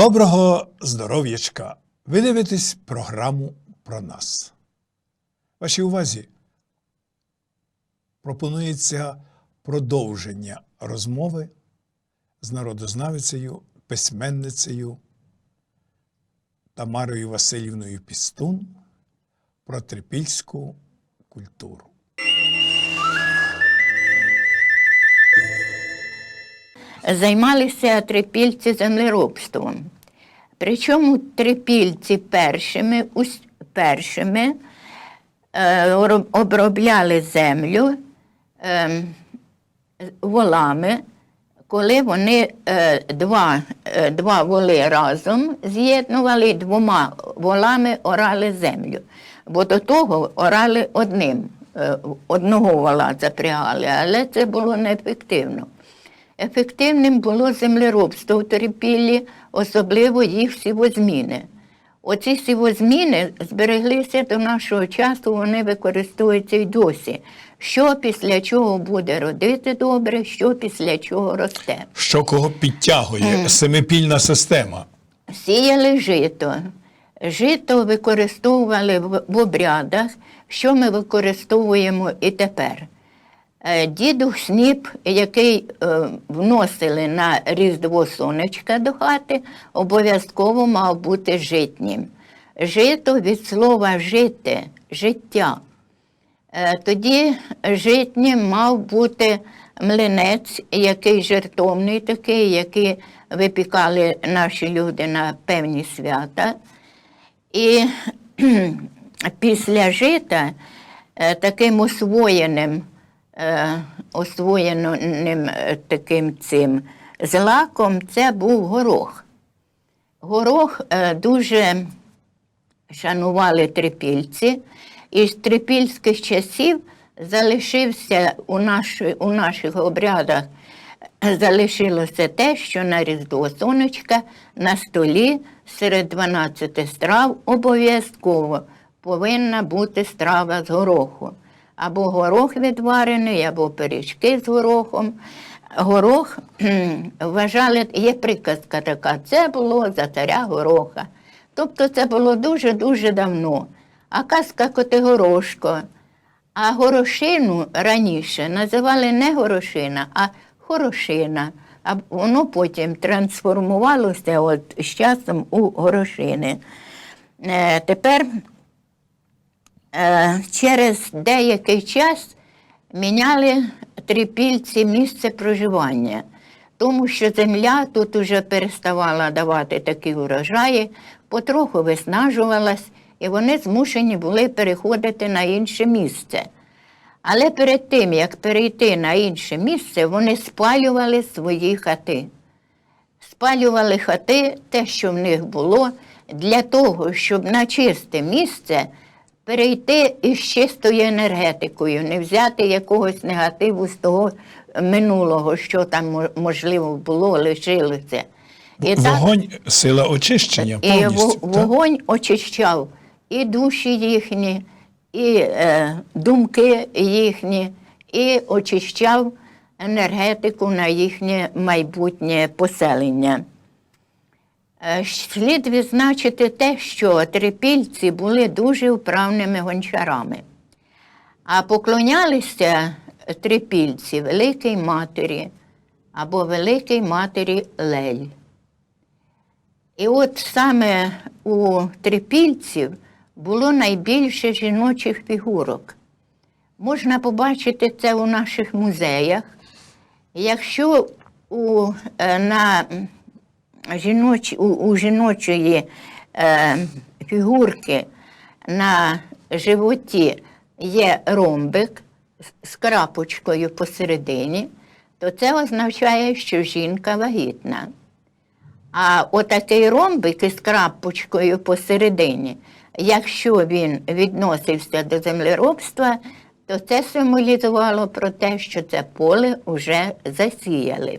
Доброго здоров'ячка! Ви дивитесь програму про нас. Вашій увазі пропонується продовження розмови з народознавицею, письменницею Тамарою Васильівною Пістун про трипільську культуру. Займалися трипільці землеробством. Причому трипільці першими, першими е, обробляли землю е, волами, коли вони е, два, е, два воли разом з'єднували і двома волами орали землю. Бо до того орали одним, е, одного вола запрягали, але це було неефективно. Ефективним було землеробство в Терпіллі, особливо їх сівозміни. Оці сівозміни збереглися до нашого часу, вони використовуються й досі. Що після чого буде родити добре, що після чого росте. Що кого підтягує семипільна система? Сіяли жито. Жито використовували в обрядах, що ми використовуємо і тепер. Е, Дідух сніп, який е, вносили на Різдво сонечка до хати, обов'язково мав бути житнім. Жито від слова жити, життя. Е, Тоді житнім мав бути млинець, який жертовний такий, який випікали наші люди на певні свята. І після жита таким освоєним, освоєним е, таким цим злаком це був горох. Горох е, дуже шанували трипільці, і з трипільських часів залишився у, наш, у наших обрядах залишилося те, що на Різдво сонечка на столі серед 12 страв обов'язково повинна бути страва з гороху. Або горох відварений, або пиріжки з горохом. Горох вважали, є приказка така, це було за царя гороха. Тобто це було дуже-дуже давно. А казка Котигорошко. А горошину раніше називали не горошина, а хорошина. А воно потім трансформувалося от з часом у горошини. Е, тепер через деякий час міняли трипільці місце проживання, тому що земля тут уже переставала давати такі урожаї, потроху виснажувалась, і вони змушені були переходити на інше місце. Але перед тим, як перейти на інше місце, вони спалювали свої хати. Спалювали хати, те, що в них було, для того, щоб на чисте місце перейти із чистою енергетикою, не взяти якогось негативу з того минулого, що там можливо було, лишилося. І так- Вогонь сила очищення і повністю. так? вогонь очищав і душі їхні, і е, думки їхні, і очищав енергетику на їхнє майбутнє поселення. Е, Слід відзначити те, що трипільці були дуже вправними гончарами, а поклонялися трипільці Великій Матері або Великій Матері Лель. І от саме у трипільців було найбільше жіночих фігурок. Можна побачити це у наших музеях. Якщо у, е, на жіноч, у, у жіночої е, фігурки на животі є ромбик з- крапочкою посередині, то це означає, що жінка вагітна. А отакий ромбик із крапочкою посередині, якщо він відносився до землеробства, то це символізувало про те, що це поле вже засіяли.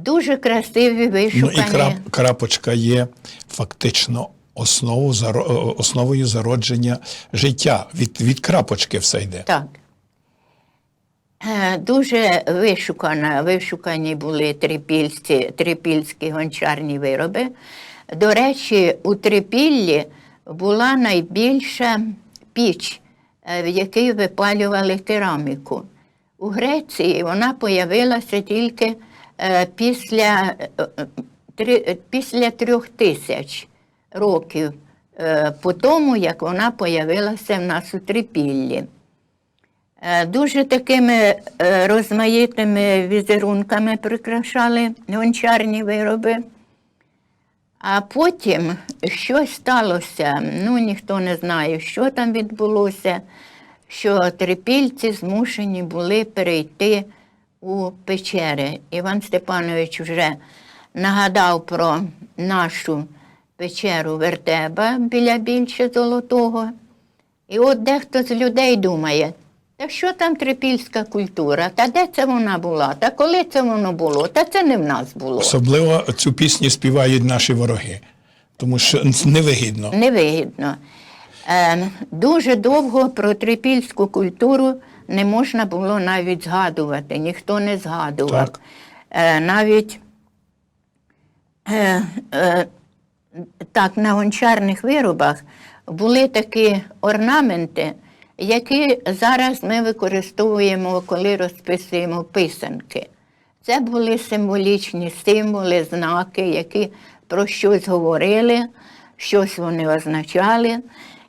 Дуже красиві Ну і крап, крапочка є фактично основу, е, основою зародження життя. Від, від крапочки все йде. Так. Е, Дуже вишукана, вишукані були трипільські, трипільські гончарні вироби. До речі, у Трипіллі була найбільша піч, е, в якій випалювали кераміку. У Греції вона появилася тільки після, е, е, е, після трьох тисяч років е, по тому, як вона появилася в нас у Трипіллі. Е, Дуже такими е, розмаїтими візерунками прикрашали гончарні вироби. А потім щось сталося, ну ніхто не знає, що там відбулося, що трипільці змушені були перейти у печери. Іван Степанович вже нагадав про нашу печеру Вертеба біля більше золотого. І от дехто з людей думає, та що там трипільська культура? Та де це вона була? Та коли це воно було? Та це не в нас було. Особливо цю пісню співають наші вороги, тому що невигідно. Невигідно. Е, дуже довго про трипільську культуру не можна було навіть згадувати, ніхто не згадував. Так. Е, навіть е, е, так, на гончарних виробах були такі орнаменти, які зараз ми використовуємо, коли розписуємо писанки. Це були символічні символи, знаки, які про щось говорили, щось вони означали.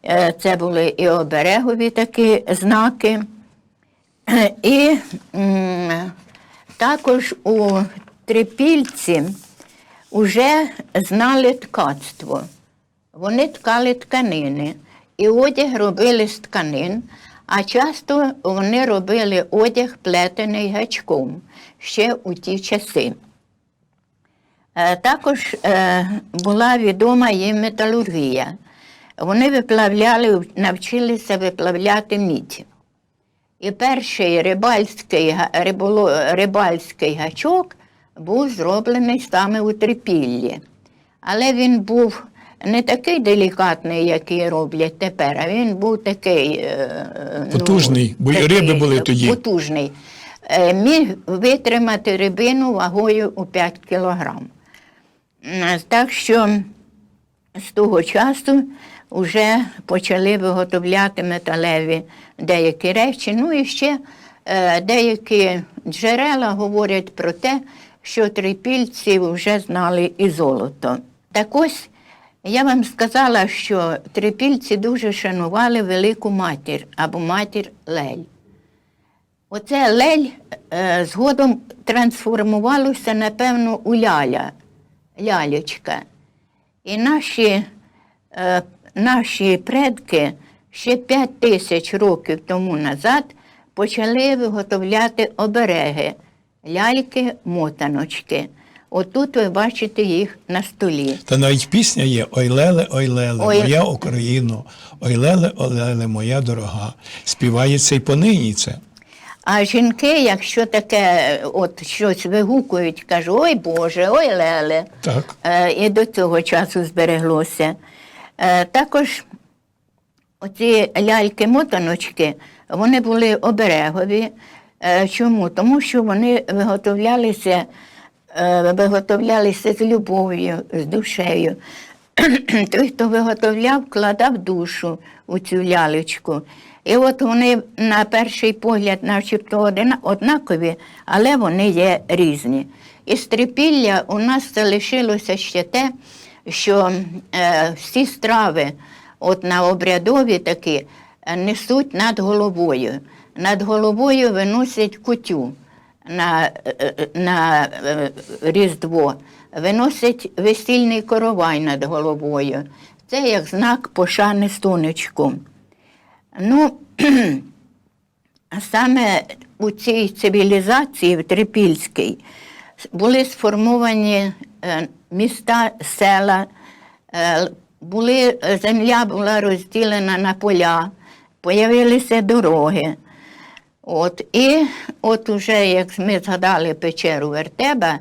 Е, Це були і оберегові такі знаки. І також у трипільці вже знали ткацтво. Вони ткали тканини, і одяг робили з тканин, а часто вони робили одяг плетений гачком ще у ті часи. Е, Також е, була відома їм металургія. Вони виплавляли, навчилися виплавляти мідь. І перший рибальський, риболо, рибальський гачок був зроблений саме у Трипіллі. Але він був не такий делікатний, який роблять тепер, а він був такий. е, ну, Потужний, бо й риби були тоді. Потужний. Е, Міг витримати рибину вагою у 5 кілограм. Так що з того часу вже почали виготовляти металеві деякі речі. Ну і ще е, деякі джерела говорять про те, що трипільці вже знали і золото. Так ось я вам сказала, що трипільці дуже шанували велику матір або матір Лель. Оце лель е, згодом трансформувалося, напевно, у ляля, лялечка. І наші, е, наші предки ще 5 тисяч років тому назад почали виготовляти обереги, ляльки, мотаночки. Отут ви бачите їх на столі. Та навіть пісня є Ой леле, ой леле, Ой. моя Україно, ой леле, ой леле, моя дорога. Співається й понині це. А жінки, якщо таке от щось вигукують, кажуть, ой Боже, ой Леле. Так. Е, І до цього часу збереглося. Е, Також оці ляльки-мотаночки, вони були оберегові. Е, Чому? Тому що вони виготовлялися, е, виготовлялися з любов'ю, з душею. Той, хто виготовляв, вкладав душу у цю лялечку. І от вони на перший погляд, начебто однакові, але вони є різні. Із трипілля у нас залишилося ще те, що е, всі страви, от на обрядові такі, е, несуть над головою. Над головою виносять кутю на, е, на Різдво, виносять весільний коровай над головою. Це як знак пошани сонечку. Ну, саме у цій цивілізації в Трипільській були сформовані міста, села, е, були, земля була розділена на поля, появилися дороги. От, і от уже, як ми згадали печеру Вертеба,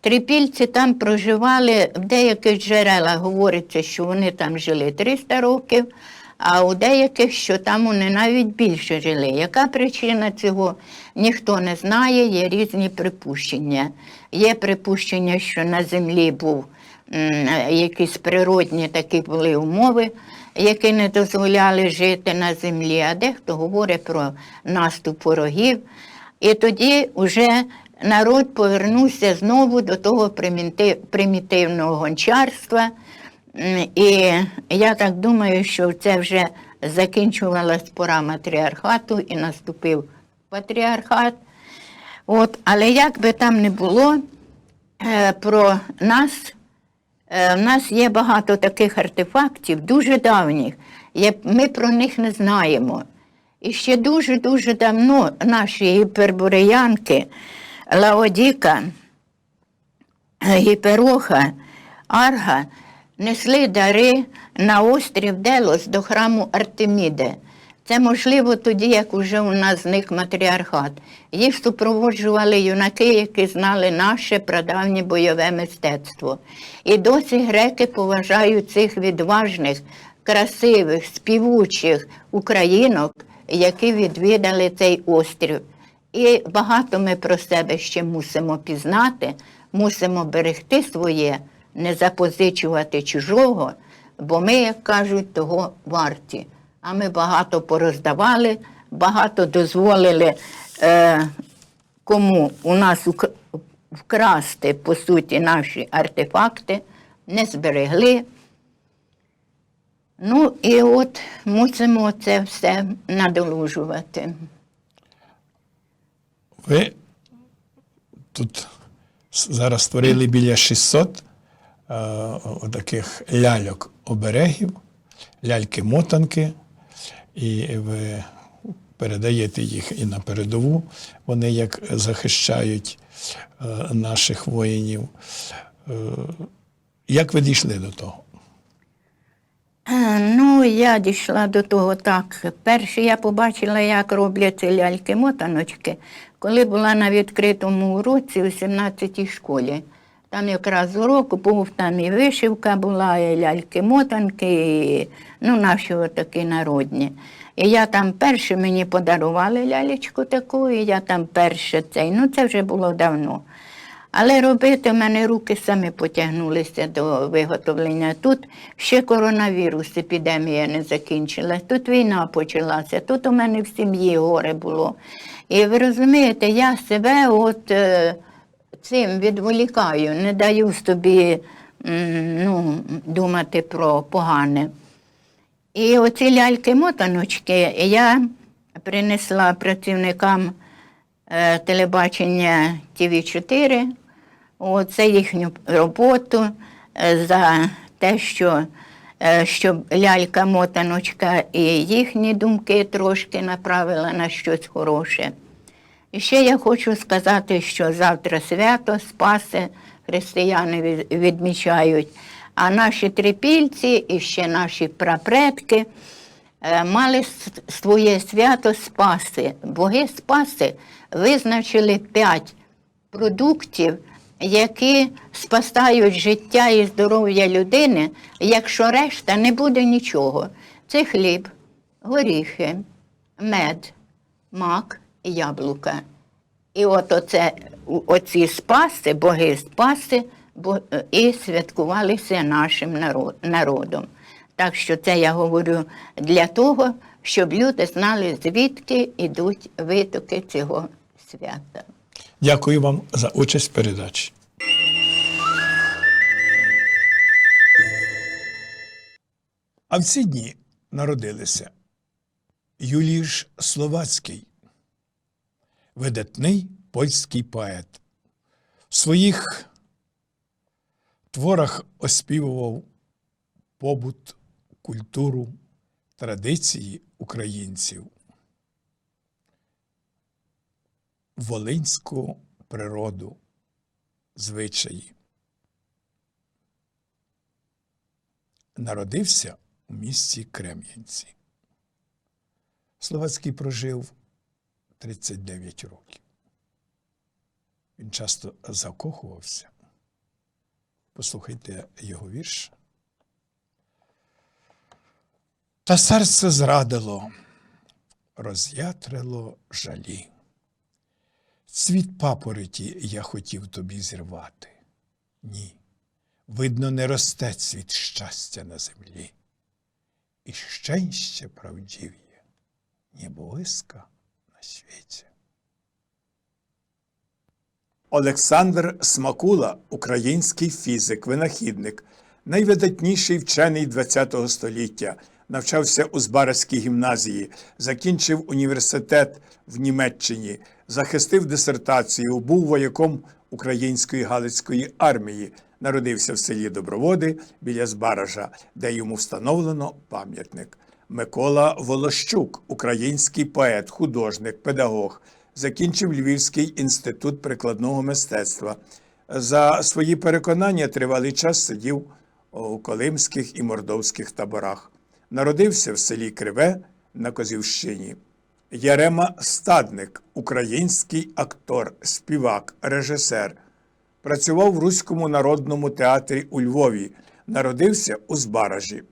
трипільці там проживали, в деяких джерелах говориться, що вони там жили 300 років, а у деяких, що там вони навіть більше жили. Яка причина цього? Ніхто не знає, є різні припущення. Є припущення, що на землі був якісь природні такі були умови, які не дозволяли жити на землі, а дехто говорить про наступ ворогів. І тоді вже народ повернувся знову до того примітивного гончарства. І я так думаю, що це вже закінчувалась пора матріархату і наступив патріархат. От, але як би там не було, е, про нас Е, В нас є багато таких артефактів, дуже давніх. Ми про них не знаємо. І ще дуже-дуже давно наші гіпербореянки, Лаодіка, Гіпероха, Арга несли дари на острів Делос до храму Артеміди. Це можливо тоді, як уже у нас зник матріархат. Їх супроводжували юнаки, які знали наше прадавнє бойове мистецтво. І досі греки поважають цих відважних, красивих, співучих українок, які відвідали цей острів. І багато ми про себе ще мусимо пізнати, мусимо берегти своє, не запозичувати чужого, бо ми, як кажуть, того варті. А ми багато пороздавали, багато дозволили е, кому у нас вкрасти, по суті, наші артефакти, не зберегли. Ну і от мусимо це все надолужувати. Ви тут зараз створили біля 600 е, о- таких ляльок оберегів, ляльки-мотанки, і ви передаєте їх і на передову. Вони як захищають е, наших воїнів. Е, як ви дійшли до того? Е, Ну, я дійшла до того так. Перше я побачила, як роблять ляльки-мотаночки, коли була на відкритому уроці у 17-й школі. Там якраз урок був, там і вишивка була, і ляльки-мотанки, і, ну, наші такі народні. І я там перше мені подарували лялечку таку, і я там перше цей, ну це вже було давно. Але робити в мене руки самі потягнулися до виготовлення. Тут ще коронавірус, епідемія не закінчилась, тут війна почалася, тут у мене в сім'ї горе було. І ви розумієте, я себе от е, цим відволікаю, не даю собі ну, думати про погане. І оці ляльки-мотаночки я принесла працівникам е, телебачення ТВ4. Це їхню роботу е, за те, що е, щоб лялька-мотаночка і їхні думки трошки направила на щось хороше. І ще я хочу сказати, що завтра свято Спаси християни відмічають, а наші трипільці і ще наші прапредки е, мали своє свято Спаси. Боги Спаси визначили п'ять продуктів, які спасають життя і здоров'я людини, якщо решта не буде нічого. Це хліб, горіхи, мед, мак яблука. І от оце, оці спаси, боги спаси, бо, і святкувалися нашим наро- народом. Так що це я говорю для того, щоб люди знали, звідки йдуть витоки цього свята. Дякую вам за участь в передачі. А в ці дні народилися Юліш Словацький, видатний польський поет. В своїх творах оспівував побут, культуру, традиції українців. волинську природу, звичаї. Народився у місті Крем'янці. Словацький прожив 39 років. Він часто закохувався. Послухайте його вірш. Та серце зрадило, роз'ятрило жалі. Цвіт папороті я хотів тобі зірвати. Ні, видно, не росте цвіт щастя на землі. І щастя правдів'є, ні близька на світі. Олександр Смакула, український фізик, винахідник, найвидатніший вчений ХХ століття, навчався у Збаразькій гімназії, закінчив університет в Німеччині, захистив дисертацію, був вояком Української Галицької армії, народився в селі Доброводи біля Збаража, де йому встановлено пам'ятник. Микола Волощук, український поет, художник, педагог, закінчив Львівський інститут прикладного мистецтва. За свої переконання тривалий час сидів у Колимських і Мордовських таборах. Народився в селі Криве на Козівщині. Ярема Стадник, український актор, співак, режисер. Працював в Руському народному театрі у Львові. Народився у Збаражі.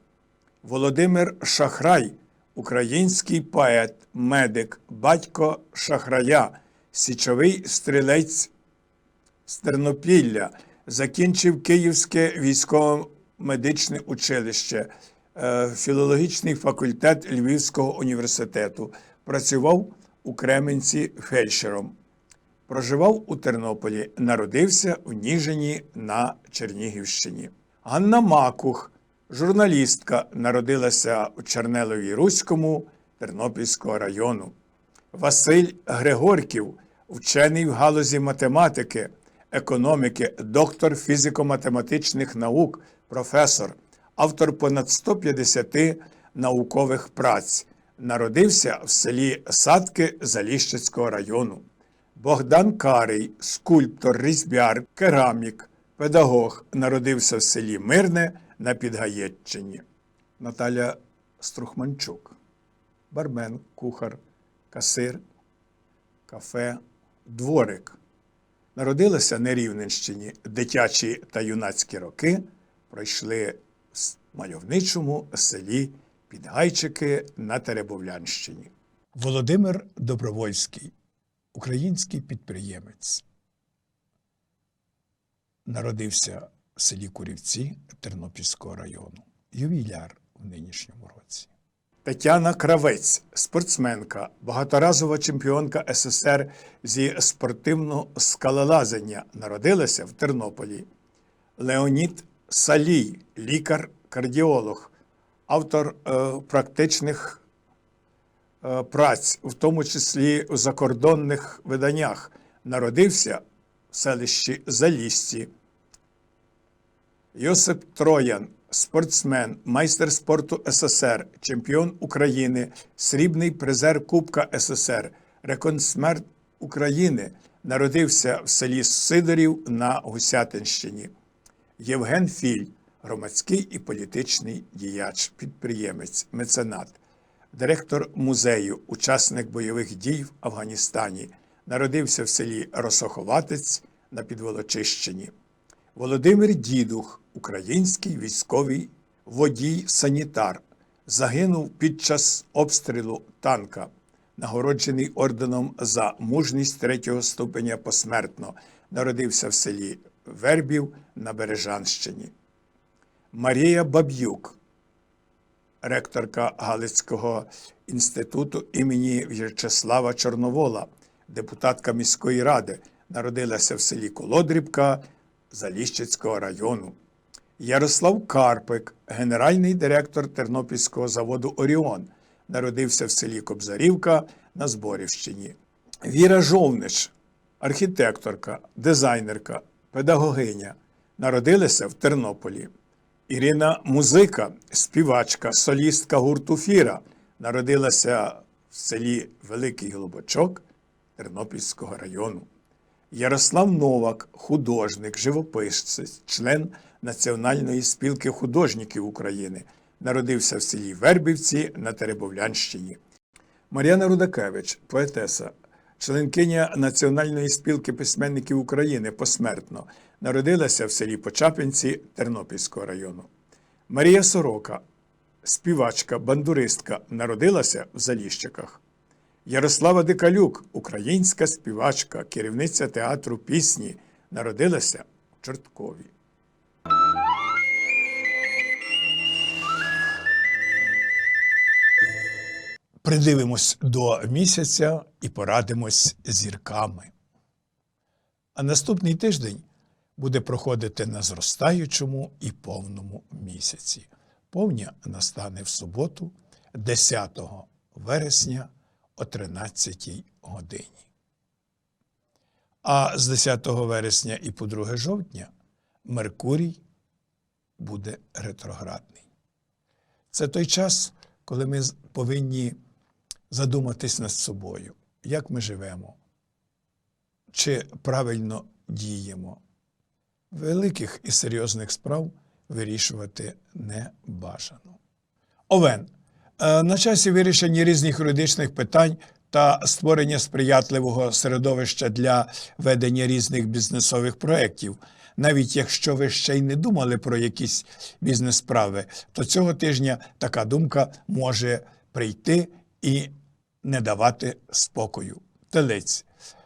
Володимир Шахрай, український поет, медик, батько Шахрая, січовий стрілець з Тернопілля, закінчив Київське військово-медичне училище, е, філологічний факультет Львівського університету, працював у Кременці фельдшером. Проживав у Тернополі, народився у Ніжині на Чернігівщині. Ганна Макух, журналістка, народилася у Чернелові Руському Тернопільського району. Василь Григорків, вчений в галузі математики, економіки, доктор фізико-математичних наук, професор, автор понад 150 наукових праць. Народився в селі Садки Заліщицького району. Богдан Карий, скульптор, різьбяр, керамік, педагог, народився в селі Мирне на Підгаєтчині. Наталя Струхманчук, бармен, кухар, касир, кафе, дворик. Народилася на Рівненщині. Дитячі та юнацькі роки пройшли в мальовничому селі Підгайчики на Теребовлянщині. Володимир Добровольський, український підприємець. Народився селі Курівці Тернопільського району. Ювіляр в нинішньому році. Тетяна Кравець, спортсменка, багаторазова чемпіонка СССР зі спортивного скалолазання, народилася в Тернополі. Леонід Салій, лікар-кардіолог, автор е, практичних е, праць, в тому числі у закордонних виданнях, народився в селищі Залісці. Йосип Троян, спортсмен, майстер спорту СССР, чемпіон України, срібний призер Кубка СССР, реконсмерт України, народився в селі Сидорів на Гусятинщині. Євген Філь, громадський і політичний діяч, підприємець, меценат, директор музею, учасник бойових дій в Афганістані, народився в селі Росоховатець на Підволочищині. Володимир Дідух, український військовий водій-санітар, загинув під час обстрілу танка, нагороджений орденом за мужність третього ступеня посмертно, народився в селі Вербів на Бережанщині. Марія Баб'юк, ректорка Галицького інституту імені В'ячеслава Чорновола, депутатка міської ради, народилася в селі Колодрібка Заліщицького району. Ярослав Карпик, генеральний директор Тернопільського заводу Оріон, народився в селі Кобзарівка на Зборівщині. Віра Жовнич, архітекторка, дизайнерка, педагогиня, народилася в Тернополі. Ірина Музика, співачка, солістка гурту Фіра, народилася в селі Великий Глобочок Тернопільського району. Ярослав Новак, художник, живописець, член Національної спілки художників України, народився в селі Вербівці на Теребовлянщині. Мар'яна Рудакевич, поетеса, членкиня Національної спілки письменників України посмертно, народилася в селі Почапинці Тернопільського району. Марія Сорока, співачка, бандуристка, народилася в Заліщиках. Ярослава Дикалюк, українська співачка, керівниця театру пісні, народилася в Чорткові. Придивимось до місяця і порадимось зірками. А наступний тиждень буде проходити на зростаючому і повному місяці. Повня настане в суботу, 10 вересня о 13 годині. А з 10 вересня і по 2 жовтня Меркурій буде ретроградний. Це той час, коли ми повинні задуматись над собою, як ми живемо, чи правильно діємо. Великих і серйозних справ вирішувати не бажано. Овен. Е, На часі вирішення різних юридичних питань та створення сприятливого середовища для ведення різних бізнесових проєктів. Навіть якщо ви ще й не думали про якісь бізнес-справи, то цього тижня така думка може прийти і не давати спокою. Телець.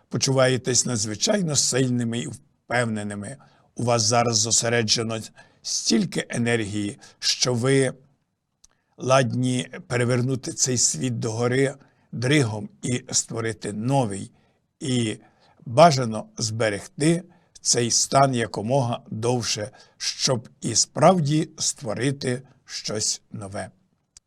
Почуваєтесь надзвичайно сильними і впевненими. У вас зараз зосереджено стільки енергії, що ви ладні перевернути цей світ догори дригом і створити новий, і бажано зберегти цей стан якомога довше, щоб і справді створити щось нове.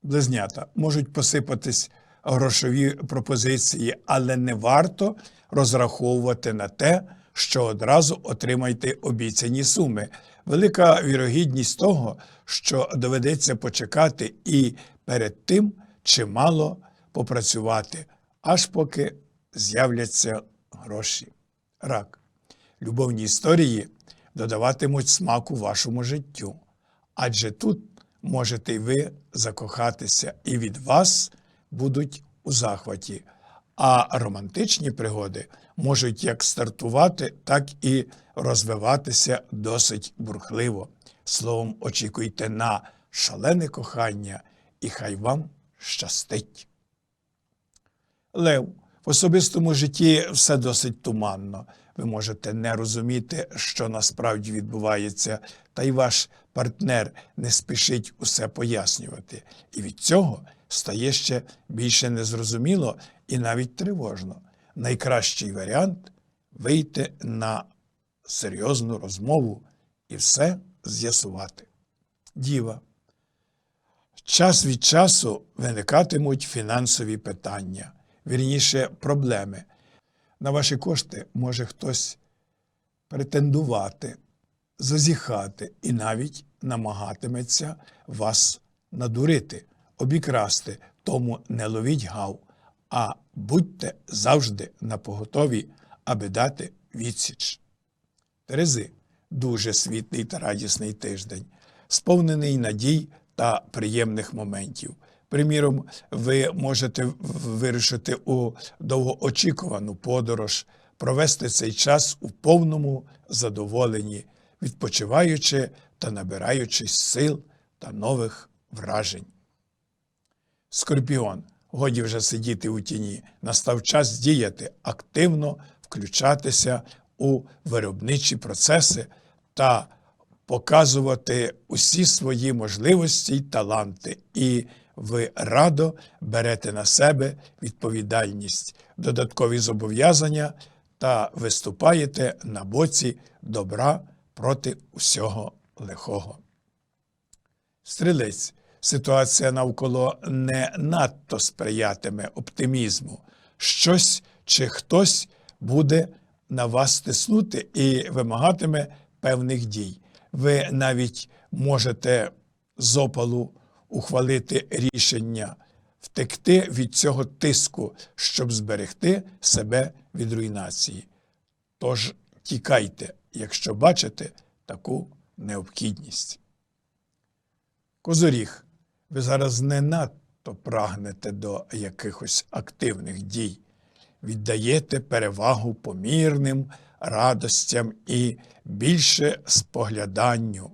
Близнята можуть посипатись грошові пропозиції, але не варто розраховувати на те, що одразу отримаєте обіцяні суми. Велика вірогідність того, що доведеться почекати і перед тим чимало попрацювати, аж поки з'являться гроші. Рак. Любовні історії додаватимуть смаку вашому життю, адже тут можете й ви закохатися, і від вас будуть у захваті. А романтичні пригоди можуть як стартувати, так і розвиватися досить бурхливо. Словом, очікуйте на шалене кохання, і хай вам щастить. Лев, в особистому житті все досить туманно. Ви можете не розуміти, що насправді відбувається, та й ваш партнер не спішить усе пояснювати. І від цього стає ще більше незрозуміло і навіть тривожно. Найкращий варіант вийти на серйозну розмову і все з'ясувати. Діва. Час від часу виникатимуть фінансові питання, вірніше проблеми. На ваші кошти може хтось претендувати, зазіхати і навіть намагатиметься вас надурити, обікрасти, тому не ловіть гав, а будьте завжди на поготові, аби дати відсіч. Терези дуже світлий та радісний тиждень, сповнений надій та приємних моментів. Приміром, ви можете в- вирушити у довгоочікувану подорож, провести цей час у повному задоволенні, відпочиваючи та набираючись сил та нових вражень. Скорпіон, годі вже сидіти у тіні. Настав час діяти, активно включатися у виробничі процеси та показувати усі свої можливості й таланти. І ви радо берете на себе відповідальність, додаткові зобов'язання та виступаєте на боці добра проти усього лихого. Стрілець. Ситуація навколо не надто сприятиме оптимізму. Щось чи хтось буде на вас тиснути і вимагатиме певних дій. Ви навіть можете з опалу ухвалити рішення втекти від цього тиску, щоб зберегти себе від руйнації. Тож тікайте, якщо бачите таку необхідність. Козоріг, ви зараз не надто прагнете до якихось активних дій, віддаєте перевагу помірним радостям і більше спогляданню.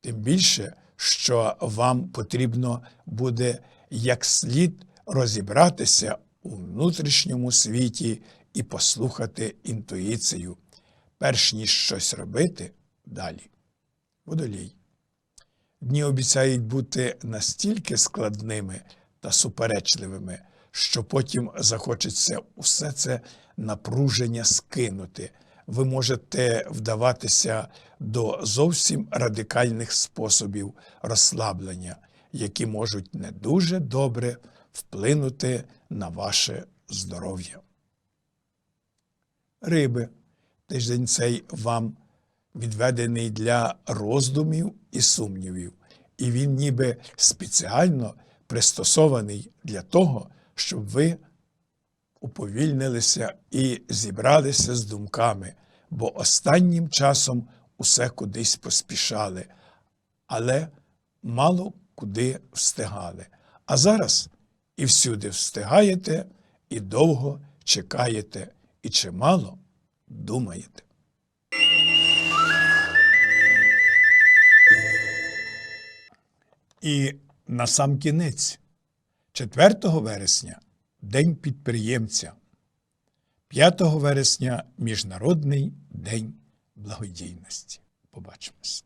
Тим більше, що вам потрібно буде як слід розібратися у внутрішньому світі і послухати інтуїцію, перш ніж щось робити далі. Водолій. Дні обіцяють бути настільки складними та суперечливими, що потім захочеться усе це напруження скинути. Ви можете вдаватися до зовсім радикальних способів розслаблення, які можуть не дуже добре вплинути на ваше здоров'я. Риби. Тиждень цей вам відведений для роздумів і сумнівів, і він ніби спеціально пристосований для того, щоб ви уповільнилися і зібралися з думками, бо останнім часом усе кудись поспішали, але мало куди встигали. А зараз і всюди встигаєте, і довго чекаєте, і чимало думаєте. І на сам кінець, 4 вересня День підприємця, 5 вересня Міжнародний день благодійності. Побачимось.